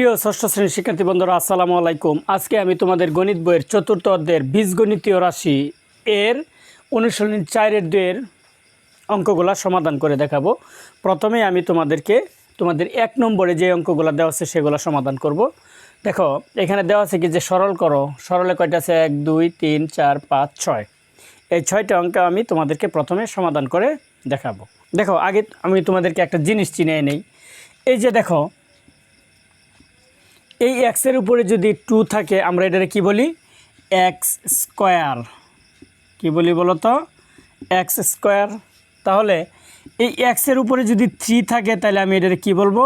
প্রিয় ষষ্ঠ শ্রেণির শিক্ষার্থী বন্ধুরা, আসসালামু আলাইকুম। আজকে আমি তোমাদের গণিত বইয়ের চতুর্থ অধ্যায়ের বীজগণিতীয় রাশি এর অনুশীলনী চারের দুয়ের অঙ্কগুলা সমাধান করে দেখাবো। প্রথমে আমি তোমাদেরকে, তোমাদের এক নম্বরে যে অঙ্কগুলো দেওয়া আছে সেগুলো সমাধান করব। দেখো, এখানে দেওয়া আছে কি যে সরল করো, সরলে কয়টা আছে? এক, দুই, তিন, চার, পাঁচ, ছয়। এই ছয়টা অঙ্ক আমি তোমাদেরকে প্রথমে সমাধান করে দেখাবো। দেখো, আগে আমি তোমাদেরকে একটা জিনিস চিনে নেই। এই যে দেখো এই এক্সের উপরে যদি টু থাকে, আমরা এটাকে কি বলি? এক্স স্কোয়ার কী বলি বলো তো এক্স স্কোয়ার তাহলে এই এক্সের উপরে যদি থ্রি থাকে, তাহলে আমি এটাকে কি বলব?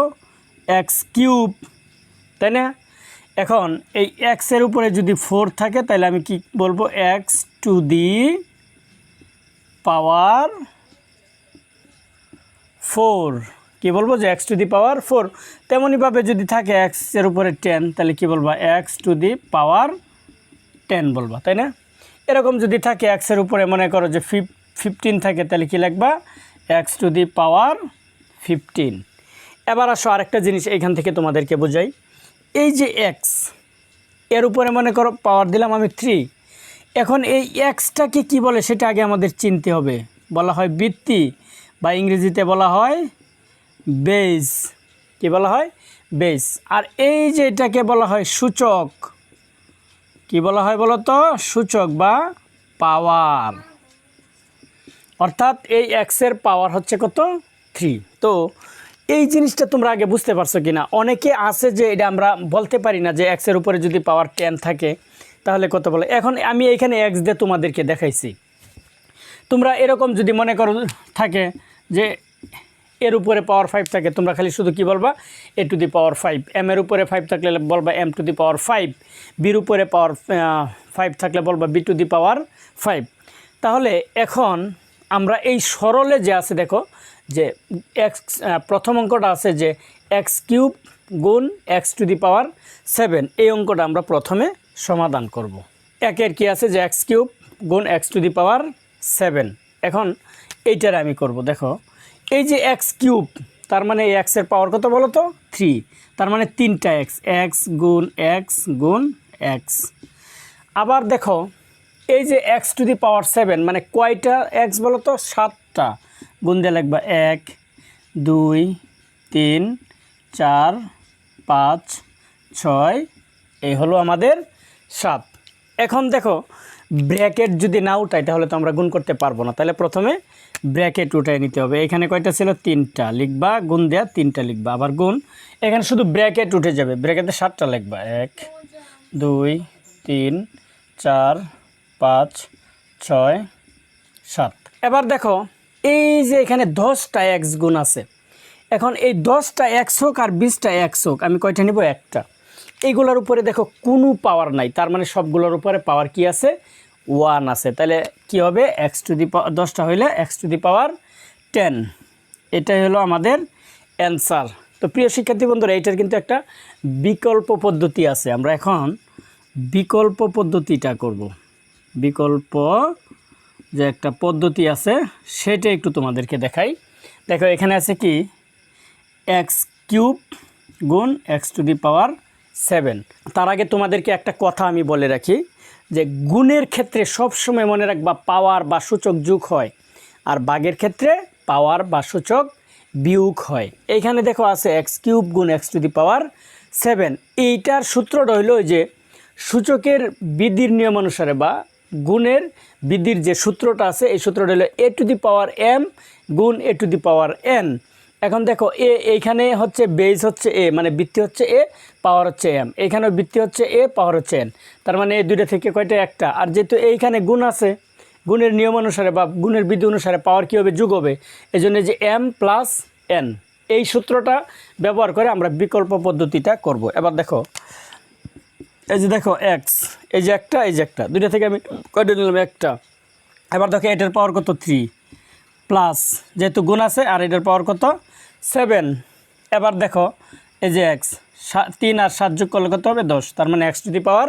এক্স কিউব তাই না? এখন এই এক্সের উপরে যদি ফোর থাকে, তাহলে আমি কি বলব? X to the power four কি বলব যে x to the power four তেমনইভাবে যদি থাকে এক্সের উপরে টেন তাহলে কি বলবা? X to the power ten বলবা, তাই না? এরকম যদি থাকে এক্সের উপরে, মনে করো যে ফিফ ফিফটিন থাকে, তাহলে কি লিখবা? X to the power fifteen এবার আসো আরেকটা জিনিস এইখান থেকে তোমাদেরকে বোঝাই। এই যে এক্সের উপরে মনে করো পাওয়ার দিলাম আমি থ্রি এখন এই এক্সটাকে কি বলে? সেটা আগে আমাদের চিনতে হবে। বলা হয় বৃত্তি, বা ইংরেজিতে বলা হয় বেস কি বলা হয়? বেস আর এই যে এটাকে বলা হয় সূচক, কি বলা হয় বলো তো সূচক বা পাওয়ার। অর্থাৎ এই এক্সের পাওয়ার হচ্ছে কত? থ্রি তো এই জিনিসটা তোমরা আগে বুঝতে পারছ কি না অনেকে আছে যে এটা আমরা বলতে পারি না যে এক্সের উপরে যদি পাওয়ার টেন থাকে, তাহলে কত বলে? এখন আমি এইখানে এক্স দিয়ে তোমাদেরকে দেখাইছি। তোমরা এরকম যদি মনে করো থাকে যে এর উপরে পাওয়ার ফাইভ থাকে। তোমরা খালি শুধু কি বলবা? A to the power five m এর উপরে ফাইভ থাকলে বলবা m to the power five বির উপরে পাওয়ার ফাইভ থাকলে বলবা b to the power five তাহলে এখন আমরা এই সরলে যে আছে, দেখো, যে এক্স প্রথম অঙ্কটা আছে যে এক্স কিউব গুণ x to the power seven এই অঙ্কটা আমরা প্রথমে সমাধান করব। একের কি আছে যে এক্স কিউব গুণ x to the power seven এখন এইটার আমি করব, দেখো। এই যে এক্স কিউব, তার মানে এই এক্সের পাওয়ার কত বলো তো থ্রি তার মানে তিনটা এক্স এক্স গুণ এক্স গুণ এক্স আবার দেখো, এই যে x to the power seven মানে কয়টা এক্স বলো তো সাতটা। গুণ দিয়ে লিখবা এক, দুই, তিন, চার, পাঁচ, ছয়, এই হলো আমাদের সাত। এখন দেখো, ব্র্যাকেট যদি না উঠাই, তাহলে তো আমরা গুণ করতে পারব না। তাহলে প্রথমে ব্র্যাকেট উঠাই নিতে হবে। এখানে কয়টা ছিল? তিনটা। লিখবা, গুণ দেয়া, তিনটা লিখবা। আবার গুণ, এখানে শুধু ব্র্যাকেট উঠে যাবে। ব্র্যাকেটে সাতটা লিখবা। এক, দুই, তিন, চার, পাঁচ, ছয়, সাত। এবার দেখো, এই যে এখানে দশটা এক্স গুণ আছে। এখন এই দশটা এক্স হোক আর বিশটা এক্স হোক, আমি কয়টা নিব? একটা। এইগুলোর উপরে দেখো কোনো পাওয়ার নাই। তার মানে সবগুলোর উপরে পাওয়ার কি আছে? ওয়ান আছে। তাহলে কি হবে? এক্স টু দি পাওয়ার দশটা হইলে x to the power ten. এটাই হলো আমাদের অ্যান্সার। তো প্রিয় শিক্ষার্থী বন্ধুরা, এইটার কিন্তু একটা বিকল্প পদ্ধতি আছে। আমরা এখন বিকল্প পদ্ধতিটা করব। বিকল্প যে একটা পদ্ধতি আছে, সেটা একটু তোমাদেরকে দেখাই। দেখো, এখানে আছে কি? এক্স কিউব গুণ x to the power seven. তার আগে তোমাদেরকে একটা কথা আমি বলে রাখি। যে গুণের ক্ষেত্রে সবসময় মনে রাখবা পাওয়ার বা সূচক যোগ হয়, আর বাঘের ক্ষেত্রে পাওয়ার বা সূচক বিয়োগ হয়। এইখানে দেখো আছে এক্স কিউব গুণ x to the power seven. এইটার সূত্রটা হলো যে সূচকের বৃদ্ধির নিয়ম অনুসারে বা গুণের বৃদ্ধির যে সূত্রটা আছে, এই সূত্রটা হলো এ টু দি পাওয়ার এম গুণ এ টু দি পাওয়ার এন এখন দেখো, এ এইখানে হচ্ছে বেজ হচ্ছে এ মানে বৃত্তি হচ্ছে এ পাওয়ার হচ্ছে এম এইখানেও বৃত্তি হচ্ছে এ পাওয়ার হচ্ছে এন তার মানে এই দুইটা থেকে কয়টা? একটা। আর যেহেতু এইখানে গুণ আছে, গুণের নিয়ম অনুসারে বা গুণের বিধি অনুসারে পাওয়ার কী হবে? যুগ হবে। এই জন্য যে এম প্লাস এন এই সূত্রটা ব্যবহার করে আমরা বিকল্প পদ্ধতিটা করব। এবার দেখো, এই যে দেখো এক্স এই যে একটা, এই যে একটা। দুইটা থেকে আমি কয়টা নিলাম? একটা। এবার দেখো, এটার পাওয়ার কত? থ্রি প্লাস যেহেতু গুণ আছে, আর এটার পাওয়ার কত? সেভেন। এবার দেখো, এই যে এক্স তিন আর সাত যোগ করলে কত হবে? দশ। তার মানে x to the power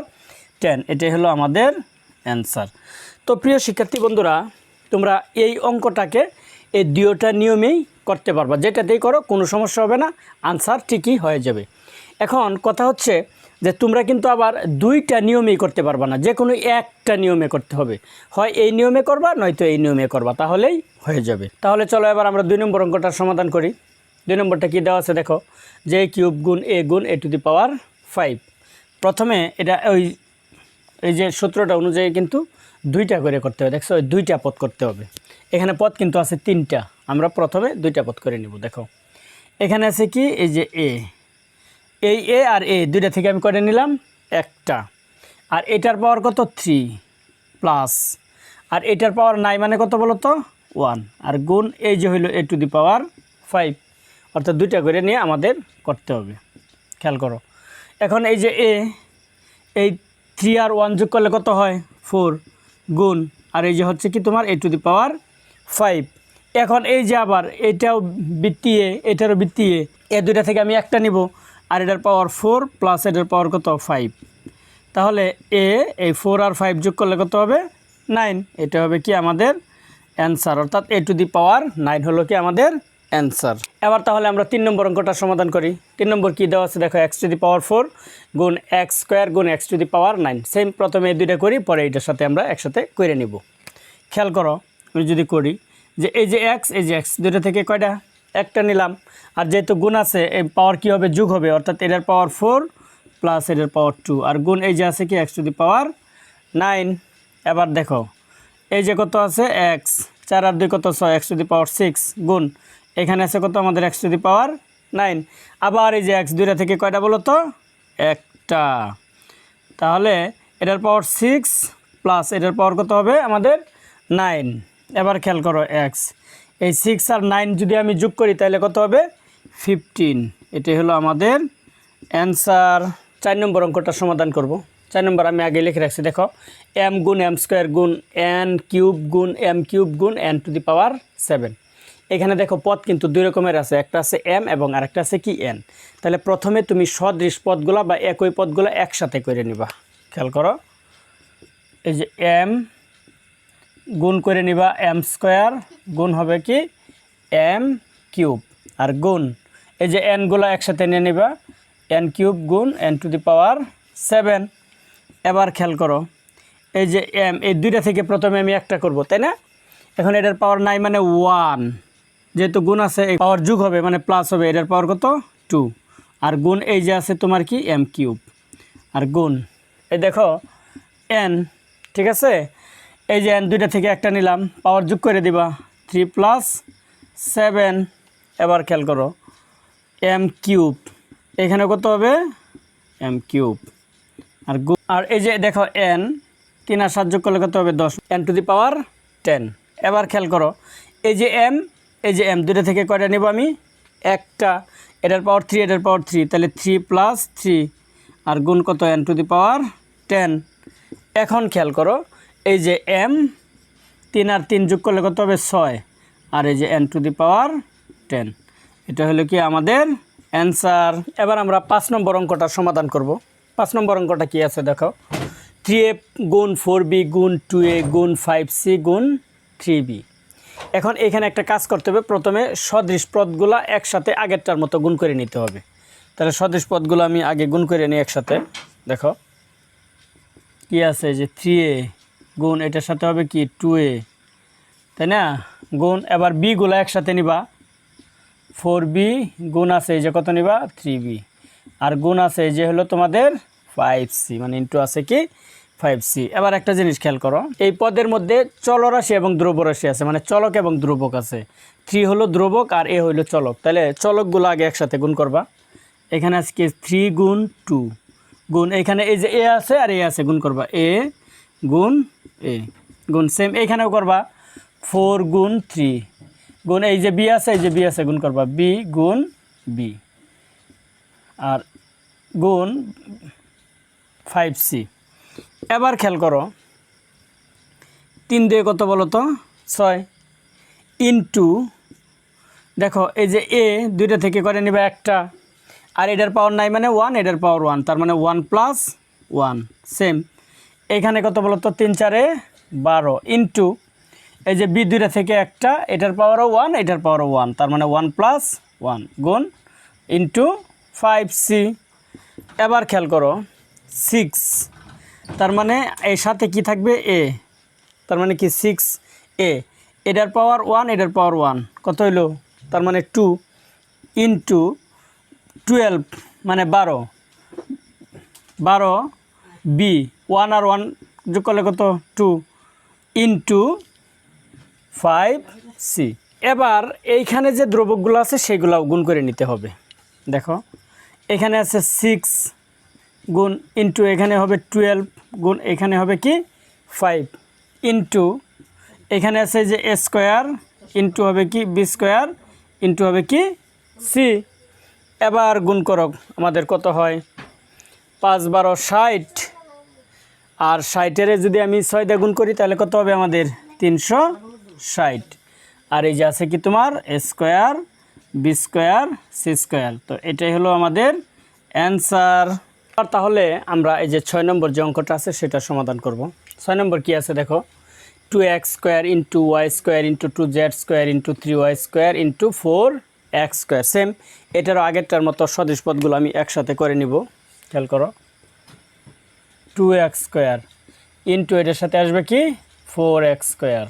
ten. এটাই হলো আমাদের অ্যান্সার। তো প্রিয় শিক্ষার্থী বন্ধুরা, তোমরা এই অঙ্কটাকে, এই দুয়োটা নিয়মেই করতে পারবা। যেটাতেই করো, কোনো সমস্যা হবে না। আনসার ঠিকই হয়ে যাবে। এখন কথা হচ্ছে যে, তোমরা কিন্তু আবার দুইটা নিয়মেই করতে পারবা না। যে কোনো একটা নিয়মে করতে হবে। হয় এই নিয়মে করবা, নয়তো এই নিয়মে করবা। তাহলেই হয়ে যাবে। তাহলে চলো এবার আমরা দুই নম্বর অঙ্কটার সমাধান করি। দুই নম্বরটা কী দেওয়া আছে দেখো যে কিউব গুণ এ গুণ এ টু দি পাওয়ার ফাইভ প্রথমে এটা ওই, এই যে সূত্রটা অনুযায়ী কিন্তু দুইটা করে করতে হবে, দেখছ? ওই দুইটা পথ করতে হবে। এখানে পথ কিন্তু আছে তিনটা। আমরা প্রথমে দুইটা পথ করে নিব, দেখো। এখানে আছে কি? এই যে এ এই এ আর এ দুইটা থেকে আমি করে নিলাম একটা। আর এটার পাওয়ার কত? থ্রি প্লাস আর এটার পাওয়ার নাই মানে কত বলো তো ওয়ান আর গুণ এই যে হইল এ টু দি পাওয়ার ফাইভ অর্থাৎ দুইটা করে নিয়ে আমাদের করতে হবে। খেয়াল করো। এখন এই যে এ এই থ্রি আর ওয়ান যোগ করলে কত হয়? ফোর গুণ। আর এই যে হচ্ছে কি তোমার এ টু দি পাওয়ার ফাইভ এখন এই যে আবার এটাও বৃত্তি এ এটারও বৃত্তি এ এ দুইটা থেকে আমি একটা নিব। আর এটার পাওয়ার ফোর প্লাস এটার পাওয়ার কত? ফাইভ তাহলে এ এই ফোর আর ফাইভ যোগ করলে কত হবে? নাইন এটা হবে কি আমাদের অ্যান্সার অর্থাৎ এ টু দি পাওয়ার নাইন হলো কি আমাদের অ্যান্সার। এবার তাহলে আমরা তিন নম্বর অঙ্কটা সমাধান করি। তিন নম্বর কী দেওয়া আছে? দেখো x to the power four গুণ এক্স স্কোয়ার গুণ x to the power nine same প্রথমে এই দুইটা করি, পরে এইটার সাথে আমরা একসাথে করে নিব। খেয়াল করো, আমি যদি করি যে এই যে এক্স এই যে এক্স দুইটা থেকে কয়টা? একটা নিলাম। আর যেহেতু গুণ আছে, এই পাওয়ার কী হবে? যুগ হবে, অর্থাৎ এটার পাওয়ার ফোর প্লাস এটার পাওয়ার টু আর গুণ এই যে আছে কি? X to the power nine এবার দেখো, এই যে কত আছে? এক্স চার আর দুই কত ছয়? X to the power six গুণ এখানে আছে কত? আমাদের x to the power nine আবার এই যে এক্স দুইটা থেকে কয়টা বলো তো? একটা। তাহলে এটার পাওয়ার সিক্স প্লাস এটার পাওয়ার কত হবে? আমাদের নাইন এবার খেয়াল করো এক্স এই সিক্স আর নাইন যদি আমি যোগ করি, তাহলে কত হবে? ফিফটিন এটি হলো আমাদের অ্যান্সার চার নম্বর অঙ্কটা সমাধান করব। চার নম্বর আমি আগে লিখে রাখছি, দেখো। এম গুণ এম স্কোয়ার গুণ এন কিউব গুণ এম কিউব গুণ n to the power seven এখানে দেখো পদ কিন্তু দুই রকমের আছে, একটা আছে এম এবং আরেকটা আছে কি এন। তাহলে প্রথমে তুমি সদৃশ পদগুলো বা একই পদগুলো একসাথে করে নিবা। খেয়াল করো। এই যে এম গুণ করে নিবা এম স্কোয়ার, গুণ হবে কি এম কিউব। আর গুণ, এই যে এনগুলো একসাথে নিয়ে নিবা, এন কিউব গুণ n to the power seven. এবার খেয়াল করো, এই যে এম, এই দুইটা থেকে প্রথমে আমি একটা করব, তাই না? এখন এটার পাওয়ার নাই মানে ওয়ান। যেহেতু গুণ আছে পাওয়ার যুগ হবে মানে প্লাস হবে, এটার পাওয়ার কত? টু আর গুণ এই যে আছে, তোমার কি? এম কিউব আর গুণ, এই দেখো এন ঠিক আছে? এই যে এন দুইটা থেকে একটা নিলাম পাওয়ার যোগ করে দিবা থ্রি প্লাস সেভেন এবার খেয়াল করো এম কিউব এখানে কত হবে? এম কিউব আর গু আর এই যে দেখো এন তিন আর সাত যোগ করলে কত হবে? দশ. N to the power ten এবার খেয়াল করো, এই যে এম এই যে এম দুটো থেকে কয়টা নেব আমি? একটা, এটার পাওয়ার থ্রি এটার পাওয়ার থ্রি তাহলে থ্রি প্লাস থ্রি আর গুণ কত? N to the power ten এখন খেয়াল করো, এই যে এম তিন আর তিন যোগ করলে কত হবে? ছয়, আর এই যে n to the power ten এটা হলো কি আমাদের অ্যান্সার এবার আমরা পাঁচ নম্বর অঙ্কটার সমাধান করব। পাঁচ নম্বর অঙ্কটা কি আছে দেখো? থ্রি এ গুণ ফোর বি গুণ টু এ গুণ ফাইভ সি গুণ থ্রি বি এখন এখানে একটা কাজ করতে হবে। প্রথমে সদৃশ পদগুলো একসাথে আগেরটার মতো গুণ করে নিতে হবে। তাহলে সদৃশ পদগুলো আমি আগে গুণ করে নিই একসাথে। দেখো, কি আছে? যে থ্রি এ গুণ, এটার সাথে হবে কি? টু এ তাই না? গুণ, এবার বিগুলো একসাথে নিবা। ফোর বি গুণ আছে, এই যে কত নিবা? থ্রি বি আর গুণ আছে যে হলো তোমাদের ফাইভ সি মানে ইন্টু আছে কি? Five c. এবার একটা জিনিস খেয়াল করো, এই পদের মধ্যে চলরাশি এবং দ্রব্যরাশি আছে মানে চলক এবং দ্রবক আছে। থ্রি হলো দ্রবক আর এ হলো চলক। তাহলে চলকগুলো আগে একসাথে গুণ করবা। এখানে আজকে থ্রি গুণ টু। গুণ এখানে এই যে এ আছে আর এ আছে, গুণ করবা। এ গুণ এ। গুণ সেম এখানেও করবা। ফোর গুণ থ্রি। গুণ এই যে বি আছে, এই যে বি আছে, গুণ করবা। বি গুণ বি। আর গুণ ফাইভ সি। এবার খেয়াল করো। তিন দিয়ে কত বলো তো? ছয়। ইন্টু দেখো, এই যে এ দুইটা থেকে করে নেবে একটা। আর এটার পাওয়ার নাই মানে ওয়ান এটার পাওয়ার ওয়ান তার মানে ওয়ান প্লাস ওয়ান সেম এখানে কত বলো তো? তিন, চারে বারো। ইন্টু এই যে বি দুইটা থেকে একটা, এটার পাওয়ারও ওয়ান এটার পাওয়ারও ওয়ান তার মানে ওয়ান প্লাস ওয়ান গুণ ইন্টু ফাইভ সি এবার খেয়াল করো সিক্স তার মানে এর সাথে কি থাকবে? এ তার মানে কি? সিক্স এ এটার পাওয়ার ওয়ান এটার পাওয়ার ওয়ান কত হইল? তার মানে টু ইন্টু টুয়েলভ মানে বারো। বারো বি ওয়ান আর ওয়ান যোগ করলে কত? টু ইন্টু ফাইভ সি এবার এইখানে যে দ্রবকগুলো আছে সেগুলো গুণ করে নিতে হবে। দেখো, এখানে আছে সিক্স গুণ ইন্টু এখানে হবে টুয়েলভ গুণ এখানে হবে কি? ফাইভ ইন্টু এখানে আছে যে এ স্কোয়ার ইন্টু হবে কি? বি স্কোয়ার ইন্টু হবে কি? সি এবার গুণ করো আমাদের কত হয়? পাঁচ বারো ষাট। আর ষাটের যদি আমি ছয় দিয়ে গুণ করি, তাহলে কত হবে আমাদের? তিনশো ষাট। আর এই যে আছে কি তোমার? Square b square c square তো এটাই হলো আমাদের অ্যান্সার আর তাহলে আমরা এই যে ছয় নম্বর যে অঙ্কটা আছে সেটা সমাধান করব। ছয় নম্বর কি আছে দেখো? Two x square into y square into two z square into three y square into four x square same এটারও আগেরটার মতো সদৃশ পদগুলো আমি একসাথে করে নিব। খেয়াল করো। টু এক্স স্কোয়ার ইন্টু এটার সাথে আসবে কি? ফোর এক্স স্কোয়ার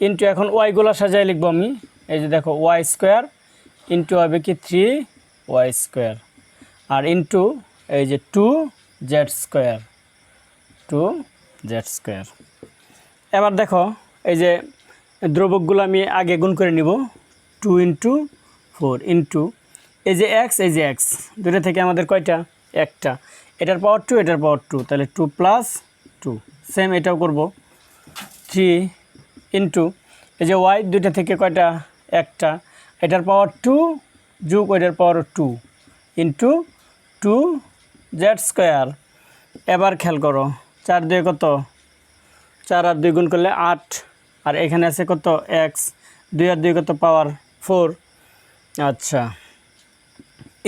ইন্টু এখন ওয়াইগুলো সাজায় লিখব আমি। এই যে দেখো ওয়াই স্কোয়ার ইন্টু হবে কি? থ্রি ওয়াই স্কোয়ার আর ইন্টু এই যে two z square two z square এবার দেখো, এই যে দ্রবকগুলো আমি আগে গুণ করে নিব টু ইন্টু ফোর ইন্টু এই যে এক্স এই যে এক্স দুটো থেকে আমাদের কয়টা? একটা। এটার পাওয়ার টু এটার পাওয়ার টু তাহলে টু প্লাস টু সেম এটাও করব। থ্রি ইন্টু এই যে ওয়াই দুইটা থেকে কয়টা? একটা। এটার পাওয়ার টু যুগ ওইটার power two into two z square. এবার খেয়াল করো, চার দুয়ে কত? চার আর দুই গুণ করলে আট। আর এখানে আছে কত? এক্স। দুই আর দুই কত? Power four. আচ্ছা।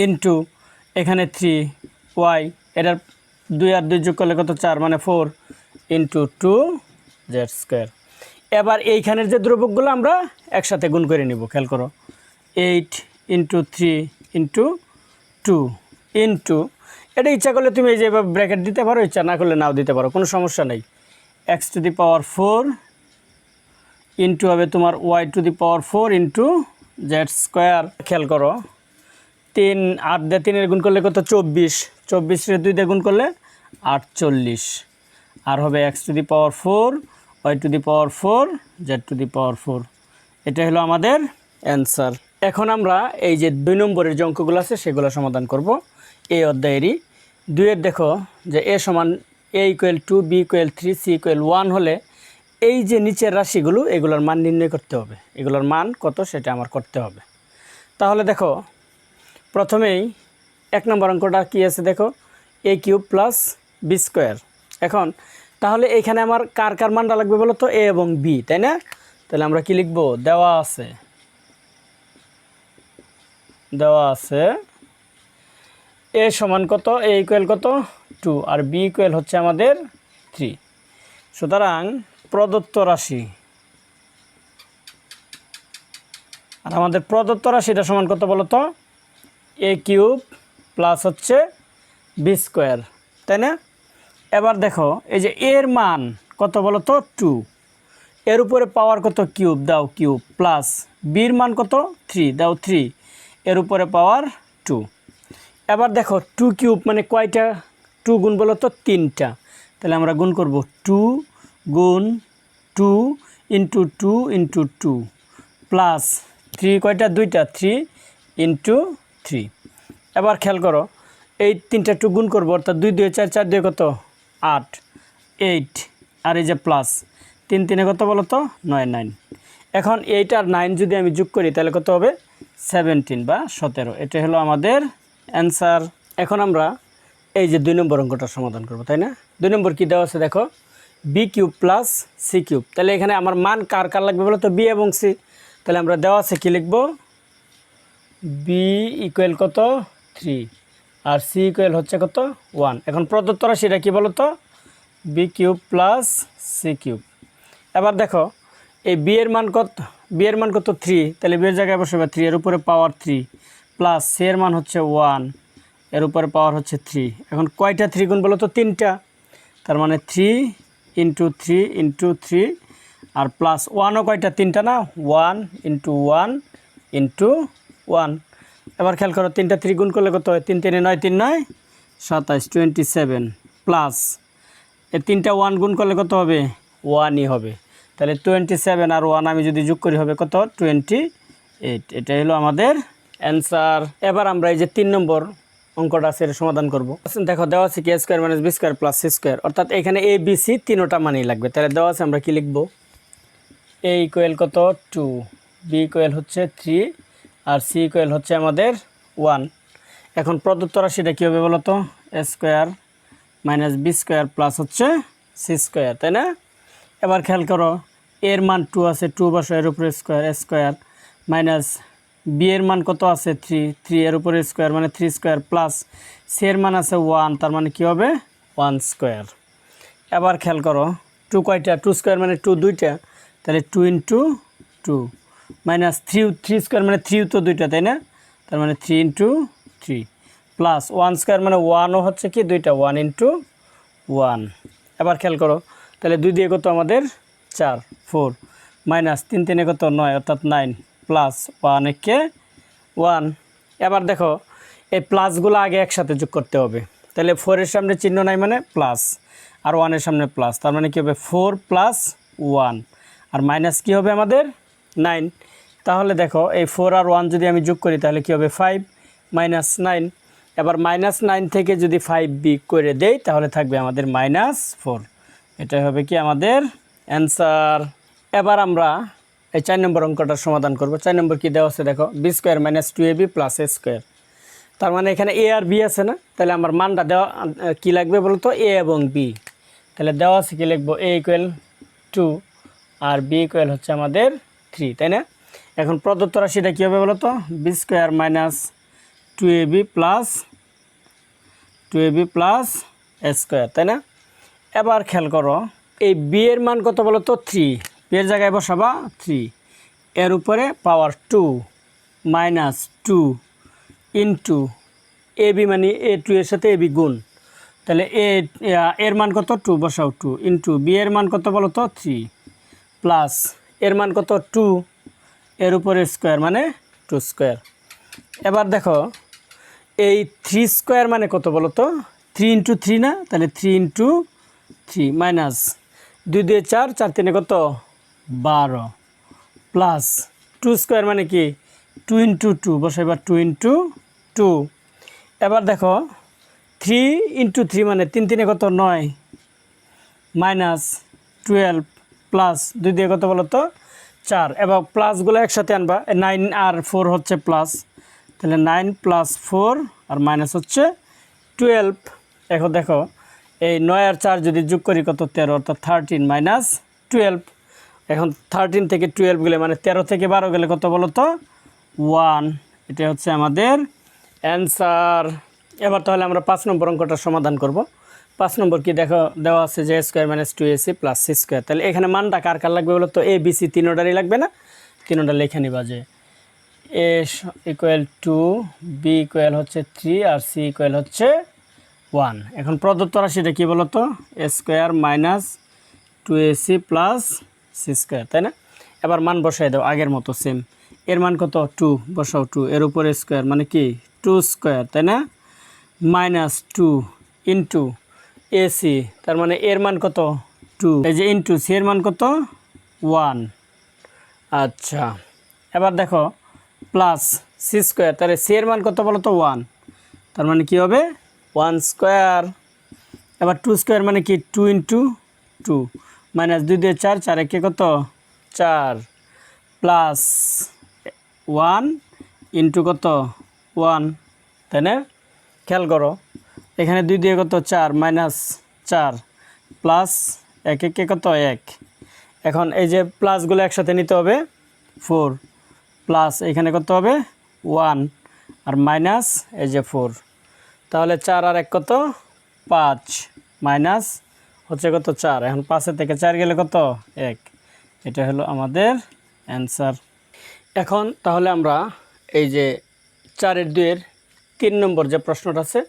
ইন্টু এখানে থ্রি, ওয়াই। এটার দুই আর দুই যোগ করলে কত? চার মানে four. Into two, z square. এবার এইখানের যে দ্রবকগুলো আমরা একসাথে গুণ করে নিব, খেয়াল করো। Eight into three into two. Into এটা ইচ্ছা করলে তুমি এই যে ব্র্যাকেট দিতে পারো, ইচ্ছা না করলে নাও দিতে পারো, কোনো সমস্যা নেই। X to the power four into হবে তোমার y to the power four into z square খেয়াল করো, তিন আট দিয়ে তিনের গুণ করলে কত? চব্বিশ। চব্বিশের দুই দিয়ে গুণ করলে আটচল্লিশ। আর হবে x to the power four y to the power four z to the power four এটা হলো আমাদের অ্যান্সার এখন আমরা এই যে দুই নম্বরের যে অঙ্কগুলো আছে, সেগুলো সমাধান করব। এই অধ্যায়েরই। দুইয়ের দেখো যে এ সমান a equal two b equal three c equal one হলে এই যে নিচের রাশিগুলো, এগুলোর মান নির্ণয় করতে হবে। এগুলোর মান কত সেটা আমার করতে হবে। তাহলে দেখো, প্রথমেই এক নম্বর অঙ্কটা কী আছে দেখো? A cube plus b square এখন, তাহলে এইখানে আমার কার কার মানটা লাগবে বলো তো? এ এবং বি তাই না? তাহলে আমরা কি লিখব? দেওয়া আছে। দেওয়া আছে এ সমান কত? এ ইকুয়াল কত? টু আর বি ইকুয়াল হচ্ছে আমাদের থ্রি সুতরাং প্রদত্ত রাশি। আর আমাদের প্রদত্ত রাশিটা সমান কত বলো তো? এ কিউব প্লাস হচ্ছে বি স্কোয়ার তাই না? এবার দেখো, এই যে এর মান কত বলো তো? টু এর উপরে পাওয়ার কত? কিউব দাও কিউব প্লাস বির মান কত? থ্রি দাও থ্রি এর উপরে পাওয়ার টু এবার দেখো টু কিউব মানে কয়টা? টু গুণ বলো তো তিনটা। তাহলে আমরা গুণ করব টু গুণ two into two into two plus three কয়টা? দুইটা। থ্রি ইন্টু থ্রি এবার খেয়াল করো, এই তিনটা টু গুণ করব, অর্থাৎ দুই দুই চার চার দুই কত? আট। এইট আর এই যে প্লাস তিন তিনে কত বলো তো? নয় নাইন এখন এইট আর নাইন যদি আমি যোগ করি, তাহলে কত হবে? সেভেন্টিন বা সতেরো। এটা হলো আমাদের অ্যান্সার এখন আমরা এই যে দুই নম্বর অঙ্কটার সমাধান করব, তাই না? দুই নম্বর কী দেওয়া আছে দেখো? B cube plus c cube তাহলে এখানে আমার মান কার কার লাগবে বলো তো? বি এবং সি তাহলে আমরা দেওয়া আছে কী লিখব? বি ইকুয়াল কত? থ্রি আর সি ইকুয়াল হচ্ছে কত? ওয়ান এখন প্রদত্ত রাশিটা কী বলো তো? B cube plus c cube এবার দেখো, এই বি এর মান কত? বি এর মান কত? থ্রি তাহলে বি এর জায়গায় বসাবে থ্রি এর উপরে পাওয়ার থ্রি প্লাস সি মান হচ্ছে ওয়ানের উপরে পাওয়ার হচ্ছে থ্রি এখন কয়টা থ্রি গুণ বলো তো? তিনটা। তার মানে three into three into three আর প্লাস ওয়ানও কয়টা? তিনটা না? One into one into one এবার খেয়াল করো, তিনটা থ্রি গুণ করলে কত তিন, তিনে নয়, তিন নয়, সাতাইশ টোয়েন্টি সেভেন প্লাস এই তিনটা ওয়ান গুণ করলে কত হবে? ওয়ানই হবে। তাহলে টোয়েন্টি সেভেন আর ওয়ান আমি যদি যোগ করি হবে কত? টোয়েন্টি এইট এটাই হলো আমাদের অ্যান্সার এবার আমরা এই যে তিন নম্বর অঙ্কটা আছে, এটা সমাধান করব। দেখো, দেওয়া আছে কি? A square minus b square plus c square অর্থাৎ এখানে এ বি সি তিনোটা মানেই লাগবে। তাহলে দেওয়া আছে, আমরা কি লিখব? এ ইকুয়াল কত? টু বি ইকুয়াল হচ্ছে থ্রি আর সি ইকুয়াল হচ্ছে আমাদের ওয়ান এখন প্রদত্ত রাশিটা কী হবে বলো তো a square minus b square plus হচ্ছে সি স্কোয়ার তাই না? এবার খেয়াল করো এর মান টু আছে টু বসো এর উপরে স্কোয়ার স্কোয়ার মাইনাস বি এর মান কত আছে? থ্রি থ্রি এর উপরে স্কোয়ার মানে থ্রি স্কোয়ার প্লাস সি এর মান আছে ওয়ান, তার মানে কী হবে? One square. এবার খেয়াল করো, টু কয়টা? টু স্কোয়ার মানে টু দুইটা, তাহলে two into two. Minus three three square মানে থ্রিও তো দুইটা, তাই না? তার মানে three into three. Plus one square মানে ওয়ানও হচ্ছে কি? দুইটা, ওয়ান ইন্টু ওয়ান। এবার খেয়াল করো, তাহলে দুই দিয়ে কত আমাদের? চার, ফোর। মাইনাস তিন তিনে কত? নয়, অর্থাৎ নাইন। প্লাস ওয়ান একে ওয়ান এবার দেখো, এই প্লাসগুলো আগে একসাথে যোগ করতে হবে। তাহলে ফোরের সামনে চিহ্ন নাই মানে প্লাস আর ওয়ানের সামনে প্লাস তার মানে কী হবে? ফোর প্লাস ওয়ান আর মাইনাস কী হবে আমাদের? নাইন তাহলে দেখো, এই ফোর আর ওয়ান যদি আমি যোগ করি, তাহলে কী হবে? ফাইভ মাইনাস নাইন এবার মাইনাস নাইন থেকে যদি ফাইভ বি করে দেই, তাহলে থাকবে আমাদের মাইনাস ফোর এটাই হবে কি আমাদের অ্যান্সার এবার আমরা এই চার নম্বর অঙ্কটার সমাধান করব। চার নম্বর কী দেওয়া আছে দেখো? B square minus two a b plus a square তার মানে এখানে এ আর বি আছে না? তাহলে আমার মানটা দেওয়া, কী লাগবে বলো তো এ এবং বি তাহলে দেওয়া আছে কি লিখব? এ ইকুয়াল টু আর বি ইকুয়াল হচ্ছে আমাদের থ্রি তাই না? এখন প্রদত্ত রাশিটা কী হবে বলো তো b square minus two a b plus two a b plus square তাই না? এবার খেয়াল করো, এই বি এর মান কত বলো তো থ্রি এর জায়গায় বসাবা থ্রি এর উপরে power two minus two into a b মানে এ টু এর সাথে এ বি গুণ। তাহলে এ এর মান কত? টু বসাও টু ইন্টু বি এর মান কত বলো তো থ্রি প্লাস এর মান কত? টু এর উপরে স্কোয়ার মানে টু স্কোয়ার এবার দেখো, এই থ্রি স্কোয়ার মানে কত বলো তো থ্রি ইন্টু থ্রি না? তাহলে থ্রি ইন্টু থ্রি মাইনাস দুই দুই চার চার তিনে কত? বারো প্লাস টু স্কোয়ার মানে কি? টু ইন্টু টু বসে এবার টু ইন্টু টু এবার দেখো থ্রি ইন্টু থ্রি মানে তিন তিনে কত? নয়। মাইনাস টুয়েলভ প্লাস দুই দিয়ে কত বলো তো? চার। এবং প্লাসগুলো একসাথে আনবা। নাইন আর ফোর হচ্ছে প্লাস তাহলে নাইন প্লাস ফোর আর মাইনাস হচ্ছে টুয়েলভ এখন দেখো, এই নয় আর চার যদি যোগ করি কত? তেরো, অর্থাৎ থার্টিন মাইনাস টুয়েলভ এখন থার্টিন থেকে টুয়েলভ গেলে মানে তেরো থেকে বারো গেলে কত বলো তো? ওয়ান এটা হচ্ছে আমাদের অ্যান্সার এবার তাহলে আমরা পাঁচ নম্বর অঙ্কটা সমাধান করব। পাঁচ নম্বর কি দেখো, দেওয়া আছে যে square minus two AC plus C square তাহলে এখানে মানটা কার কার লাগবে বলো তো? এ বি সি তিনোটারই লাগবে না? তিনোটা লেখে নিবা যে A equal two B equal হচ্ছে থ্রি আর সি ইকুয়াল হচ্ছে ওয়ান এখন প্রদত্ত রাশিটা কী বলো তো? Square minus two AC plus C square তাই না? এবার মান বসাই দাও, আগের মতো সেম এর মান কত? টু বসাও টু এর উপরে স্কোয়ার মানে কি? টু স্কোয়ার তাই না? মাইনাস টু ইন্টু এসি তার মানে এর মান কত? টু এই যে ইন্টু সি এর মান কত? ওয়ান আচ্ছা এবার দেখো প্লাস সি স্কোয়ার তাহলে সি এর মান কত বলো তো ওয়ান তার মানে কি হবে? ওয়ান স্কোয়ার এবার টু স্কোয়ার মানে কি? টু ইন্টু টু মাইনাস দুই দিয়ে চার চার একে কত? চার প্লাস ওয়ান ইন্টু কত? ওয়ান। তাই না খেয়াল করো, এখানে দুই দিয়ে কত? চার মাইনাস চার প্লাস এক একে কত? এক। এখন এই যে প্লাসগুলো একসাথে নিতে হবে, ফোর প্লাস এখানে কত হবে? ওয়ান আর মাইনাস এই যে ফোর। তাহলে চার আর এক কত? পাঁচ মাইনাস হচ্ছে কত চার? এখন পাঁচের থেকে চার গেলে কত? এক। এটা হলো আমাদের অ্যান্সার। এখন তাহলে আমরা এই যে চারের দুয়ের তিন নম্বর যে প্রশ্নটা আছে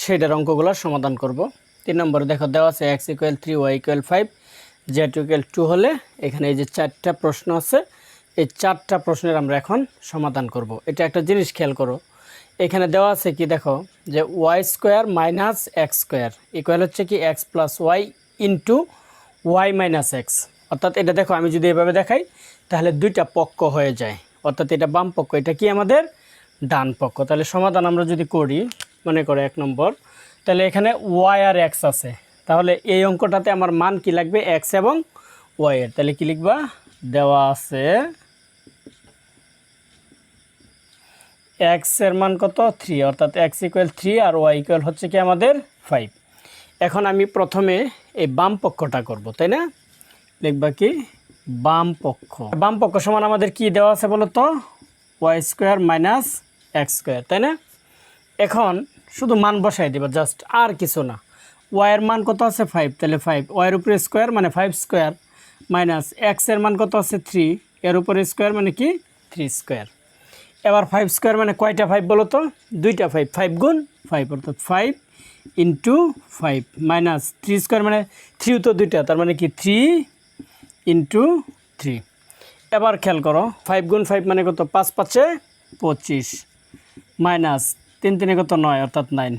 সেটার অঙ্কগুলোর সমাধান করব। তিন নম্বরে দেখো দেওয়া আছে X equal three Y equal five Z equal two হলে এখানে এই যে চারটা প্রশ্ন আছে, এই চারটা প্রশ্নের আমরা এখন সমাধান করব। এটা একটা জিনিস খেয়াল করো। এখানে দেওয়া আছে কি, দেখো, যে Y square minus X square equal হচ্ছে কি X plus Y into Y minus X অর্থাৎ এটা দেখো, আমি যদি এভাবে দেখাই, তাহলে দুইটা পক্ষ হয়ে যায়। অর্থাৎ এটা বাম পক্ষ, এটা কি আমাদের? ডান পক্ষ। তাহলে সমাধান আমরা যদি করি, মনে করো এক নম্বর, তাহলে এখানে ওয়াই আর এক্স আছে। তাহলে এই অঙ্কটাতে আমার মান কি লাগবে? এক্স এবং ওয়াই এর। তাহলে কি লিখবা? দেওয়া আছে এক্সের মান কত? থ্রি অর্থাৎ এক্স ইকুয়াল থ্রি আর ওয়াই ইকুয়াল হচ্ছে কি আমাদের ফাইভ এখন আমি প্রথমে এই বাম পক্ষটা করব, তাই না? লিখবা কি? বাম পক্ষ। বাম পক্ষ সমান আমাদের কি দেওয়া আছে বলো তো? Y square minus X square তাই না? এখন শুধু মান বসাই দেবা জাস্ট আর কিছু না। ওয়াইয়ের মান কত আছে? ফাইভ তাহলে ফাইভ ওয়াইয়ের উপরে স্কোয়ার মানে ফাইভ স্কোয়ার মাইনাস এক্সের মান কত আছে? থ্রি এর উপরে স্কোয়ার মানে কি? থ্রি স্কোয়ার এবার ফাইভ স্কোয়ার মানে কয়টা ফাইভ বলো তো? দুইটা ফাইভ ফাইভ গুণ ফাইভ অর্থাৎ five into five minus three square মানে থ্রিও তো দুইটা, তার মানে কি থ্রি ইন্টু থ্রি এবার খেয়াল করো ফাইভ গুণ ফাইভ মানে কত? পাঁচ পাঁচে পঁচিশ মাইনাস তিন তিনে কত? নয়, অর্থাৎ নাইন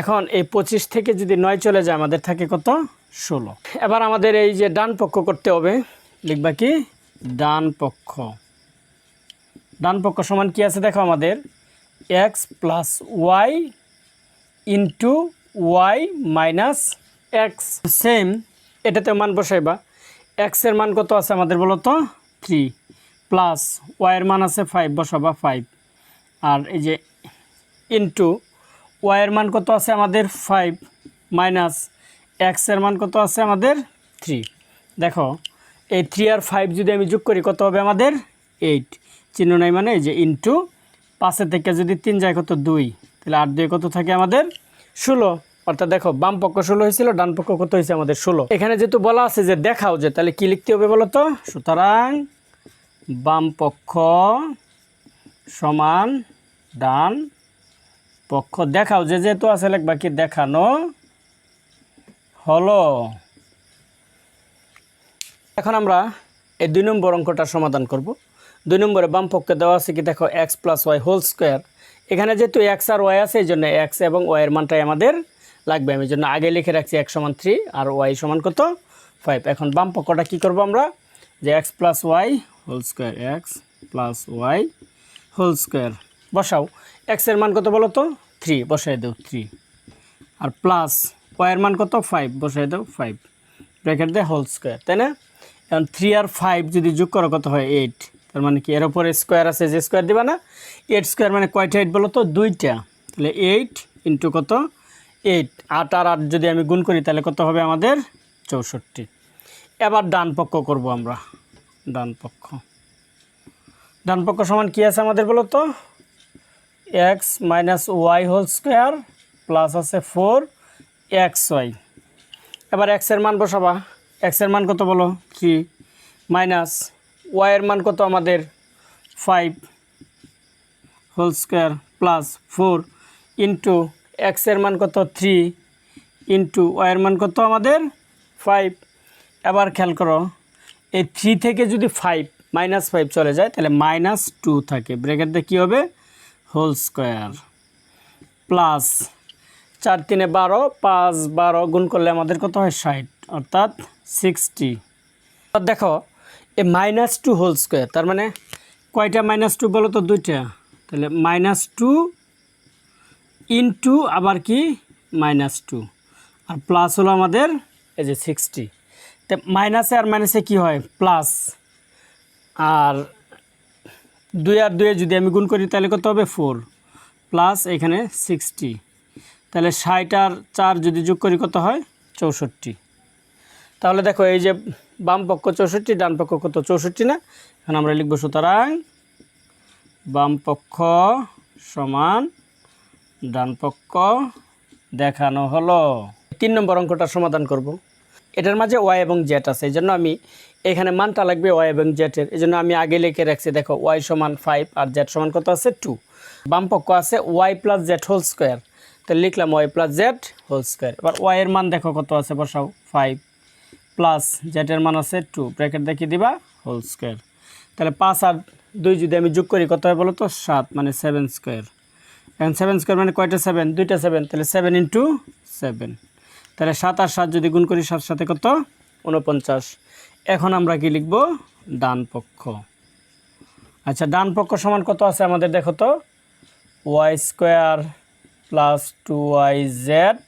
এখন এই পঁচিশ থেকে যদি নয় চলে যায়, আমাদের থাকে কত? ষোলো। এবার আমাদের এই যে ডান পক্ষ করতে হবে, লিখবা কি? ডান পক্ষ। ডান পক্ষ সমান কি আছে দেখো আমাদের? X plus Y into Y minus X same এটাতে মান বসাইবা। এক্সের মান কত আছে আমাদের বলো তো? থ্রি প্লাস ওয়াইয়ের মান আছে ফাইভ বসাবা ফাইভ আর এই যে ইন্টু ওয়াইয়ের মান কত আছে আমাদের? ফাইভ মাইনাস এক্সের মান কত আছে আমাদের? থ্রি দেখো, এই থ্রি আর ফাইভ যদি আমি যোগ করি, কত হবে আমাদের? এইট চিহ্ন নাই মানে এই যে ইন্টু পাঁচের থেকে যদি তিন যায় কত দুই? তাহলে আট দুই কত থাকে আমাদের? ষোলো। অর্থাৎ দেখো, বাম পক্ষ ষোলো হয়েছিল, ডান পক্ষ কত হয়েছে আমাদের ষোলো। এখানে যেহেতু বলা আছে যে দেখাও যে, তাহলে কি লিখতে হবে বলো তো? সুতরাং বাম পক্ষ সমান ডান পক্ষ দেখাও। যে যেহেতু আছে, লিখবা কি দেখানো হলো। এখন আমরা এই দুই নম্বর অঙ্কটা সমাধান করব। দুই নম্বরে বাম পক্ষে দেওয়া আছে কি দেখো X plus Y whole square এখানে যেহেতু এক্স আর ওয়াই আছে, এই জন্য এক্স এবং ওয়াইয়ের মানটাই আমাদের লাগবে। আমি জন্য আগে লিখে রাখছি এক্স সমান থ্রি আর ওয়াই সমান কত? ফাইভ এখন বাম পক্ষটা কী করব আমরা? যে X plus Y whole square X plus Y whole square বসাও। এক্সের মান কত বলো তো? থ্রি বসাই দাও থ্রি আর প্লাস ওয়াইয়ের মান কত? ফাইভ বসাই দাও ফাইভ ব্র্যাকেট দেয় হোল স্কোয়ার তাই না? এখন থ্রি আর ফাইভ যদি যোগ করো, কত হয়? এইট তার মানে কি? এর উপরে স্কোয়ার আছে, যে স্কোয়ার দিবা না এইট স্কোয়ার মানে কয়টা এইট বলো তো? দুইটা। তাহলে এইট ইন্টু কত? এইট আট আর আট যদি আমি গুণ করি, তাহলে কত হবে আমাদের? চৌষট্টি। এবার ডান পক্ষ করব আমরা। ডান পক্ষ। ডান পক্ষ সমান কী আছে আমাদের বলো তো? X minus Y whole square plus আছে ফোর এক্স ওয়াই এবার এক্সের মান বসাবা। এক্সের মান কত বলো? থ্রি মাইনাস ওয়াইয়ের মান কত আমাদের? Five whole square plus four into এক্সের মান কত থ্রি ইন্টু ওয়াইয়ের মান কত আমাদের? ফাইভ এবার খেয়াল করো, এই থ্রি থেকে যদি ফাইভ মাইনাস ফাইভ চলে যায়, তাহলে মাইনাস টু থাকে। ব্রেকেটে কী হবে? হোল স্কোয়ার প্লাস চার তিনে বারো, পাঁচ বারো গুণ করলে আমাদের কত হয় ষাট, অর্থাৎ সিক্সটি দেখো A minus two whole square তার মানে কয়টা মাইনাস টু বলো তো দুইটা? তাহলে মাইনাস টু ইনটু আবার কি? মাইনাস টু আর প্লাস হলো আমাদের এই যে সিক্সটি তো মাইনাসে আর মাইনাসে কি হয়? প্লাস আর দুই আর দুয়ে যদি আমি গুণ করি, তাহলে কত হবে? ফোর প্লাস এখানে সিক্সটি তাহলে ষাট আর চার যদি যোগ করি, কত হয়? চৌষট্টি। তাহলে দেখো, এই যে বাম পক্ষ চৌষট্টি, ডান পক্ষ কত চৌষট্টি না? এখন আমরা লিখব সুতরাং বাম পক্ষ সমান ডান পক্ষ দেখানো হলো। তিন নম্বর অঙ্কটা সমাধান করব। এটার মাঝে ওয়াই এবং জেড আছে এই জন্য আমি এখানে মানটা লাগবে ওয়াই এবং জেটের এই জন্য আমি আগে লিখে রাখছি, দেখো, ওয়াই সমান ফাইভ আর জেড সমান কত আছে? টু। বাম পক্ষ আছে Y plus Z whole square. তো লিখলাম Y plus Z whole square. এবার ওয়াইয়ের মান দেখো কত আছে, বসাও, ফাইভ। প্লাস জেটের মান আছে টু ব্র্যাকেট দেখিয়ে দিবা হোল স্কোয়ার তাহলে পাঁচ আর দুই যদি আমি যোগ করি, কত হয় বলো তো? সাত মানে সেভেন স্কোয়ার এখন সেভেন স্কোয়ার মানে কয়টা সেভেন দুইটা সেভেন তাহলে সেভেন ইন্টু সেভেন তাহলে সাত আর সাত যদি গুণ করি, সাত সাথে কত? উনপঞ্চাশ এখন আমরা কি লিখব? ডান পক্ষ। আচ্ছা ডান পক্ষ সমান কত আছে আমাদের দেখো তো? Y square plus two Y Z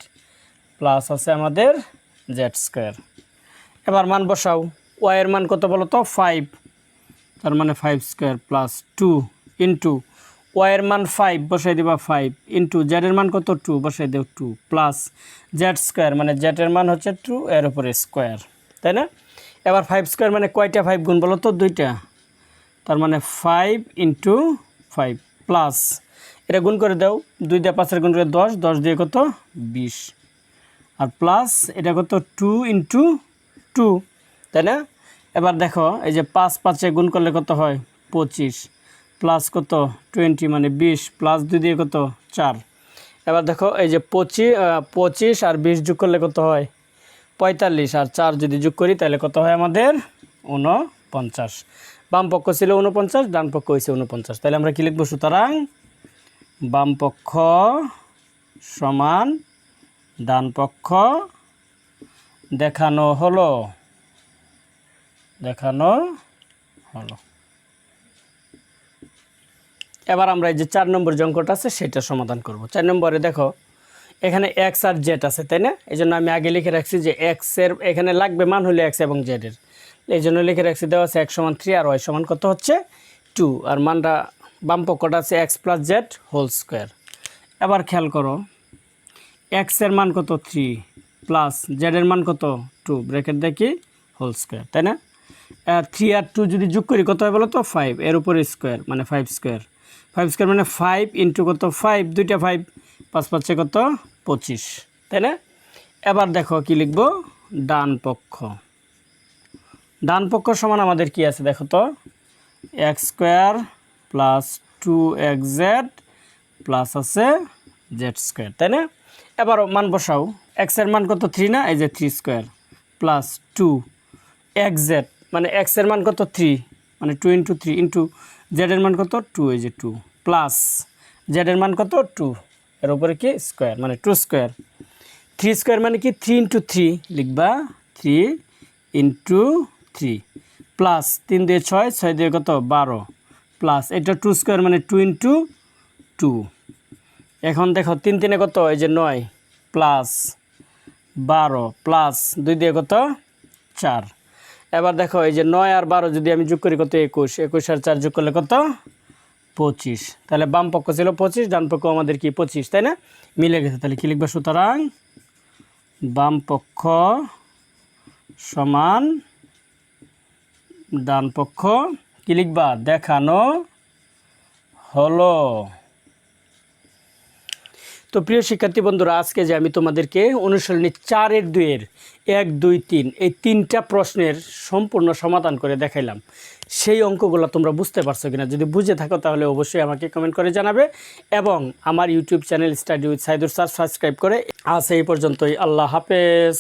plus আছে আমাদের জেড স্কোয়ার। এবার মান বসাও। ওয়াইয়ের মান কত বলো তো? ফাইভ তার মানে five square plus two into ওয়াইয়ের মান ফাইভ বসাই দিবা ফাইভ ইন্টু জেডের মান কত? টু বসাই দেও টু প্লাস জেড স্কোয়ার মানে জেডের মান হচ্ছে টু এর উপরে স্কোয়ার তাই না? এবার ফাইভ স্কোয়ার মানে কয়টা ফাইভ গুণ বলো তো? দুইটা। তার মানে ফাইভ ইন্টু ফাইভ প্লাস এটা গুণ করে দাও। দুই দিয়ে পাঁচের গুণ করে দশ দশ দিয়ে কত? বিশ। আর প্লাস এটা কত? টু ইন্টু টু তাই না? এবার দেখো, এই যে পাঁচ পাঁচে গুণ করলে কত হয়? পঁচিশ। প্লাস কত? টোয়েন্টি মানে বিশ। প্লাস দুই দিয়ে কত? চার। এবার দেখো, এই যে পঁচিশ পঁচিশ আর বিশ যোগ করলে কত হয়? পঁয়তাল্লিশ। আর চার যদি যোগ করি, তাহলে কত হয় আমাদের? উনপঞ্চাশ বাম পক্ষ ছিল উনপঞ্চাশ ডান পক্ষ হয়েছে উনপঞ্চাশ তাহলে আমরা কী লিখব? সুতরাং বাম পক্ষ সমান ডান পক্ষ দেখানো হলো। দেখানো হলো। এবার আমরা এই যে চার নম্বর যে আছে, সেটা সমাধান করব। চার নম্বরে দেখো, এখানে এক্স আর জেড আছে, তাই না? এই জন্য আমি আগে লিখে রাখছি যে এক্সের এখানে লাগবে মান হলো এক্স এবং জেডের এই জন্য লিখে রাখছি দেওয়া আছে এক্স সমান থ্রি আর ওয়াই সমান কত হচ্ছে? টু আর মানটা বাম পক্ষটা আছে X plus Z whole square এবার খেয়াল করো এক্সের মান কত? থ্রি প্লাস জেডের মান কত? টু। ব্র্যাকেট দেখি হোল স্কোয়ার, তাই না? থ্রি আর টু যদি যোগ করি, কত হয় বলো তো? ফাইভ। এর উপরে স্কোয়ার মানে ফাইভ স্কোয়ার। ফাইভ স্কোয়ার মানে ফাইভ ইন্টু কত? ফাইভ। দুইটা ফাইভ, পাঁচ পাঁচে কত? পঁচিশ, তাই না? এবার দেখো কি লিখব? ডান পক্ষ। ডান পক্ষ সমান আমাদের কি আছে দেখো তো? X square plus two X Z plus আছে জেড স্কোয়ার, তাই না? এবার মান বসাও। এক্সের মান কত? থ্রি না? এই যে three square plus two X Z মানে এক্সের মান কত? থ্রি মানে টু ইন্টু থ্রি ইন্টু জেডের মান কত? টু এই যে টু প্লাস জেডের মান কত? টু এর উপরে কি? স্কোয়ার মানে টু স্কোয়ার থ্রি স্কোয়ার মানে কি? থ্রি ইন্টু থ্রি লিখবা। থ্রি ইন্টু থ্রি প্লাস তিন দিয়ে ছয় ছয় দিয়ে কত? বারো। প্লাস এটা টু স্কোয়ার মানে টু ইন্টু টু এখন দেখো, তিন তিনে কত? এই যে নয় প্লাস বারো প্লাস দুই দিয়ে কত? চার। এবার দেখো, এই যে নয় আর বারো যদি আমি যোগ করি কত? একুশ। একুশ আর চার যোগ করলে কত? পঁচিশ। তাহলে বাম পক্ষ ছিল পঁচিশ, ডান পক্ষ আমাদের কি পঁচিশ, তাই না? মিলে গেছে। তাহলে কী লিখবে? সুতরাং বাম পক্ষ সমান ডান পক্ষ কী লিখবা? দেখানো হলো। তো প্রিয় শিক্ষার্থী বন্ধুরা, আজকে যে আমি তোমাদেরকে অনুশীলনী চারের দুইয়ের এক, দুই, তিন, এই তিনটা প্রশ্নের সম্পূর্ণ সমাধান করে দেখাইলাম। সেই অঙ্কগুলো তোমরা বুঝতে পারছ কিনা যদি বুঝে থাকো, তাহলে অবশ্যই আমাকে কমেন্ট করে জানাবে এবং আমার YouTube channel study with Saidur sir subscribe করে। আজ এই পর্যন্তই, আল্লাহ হাফেজ।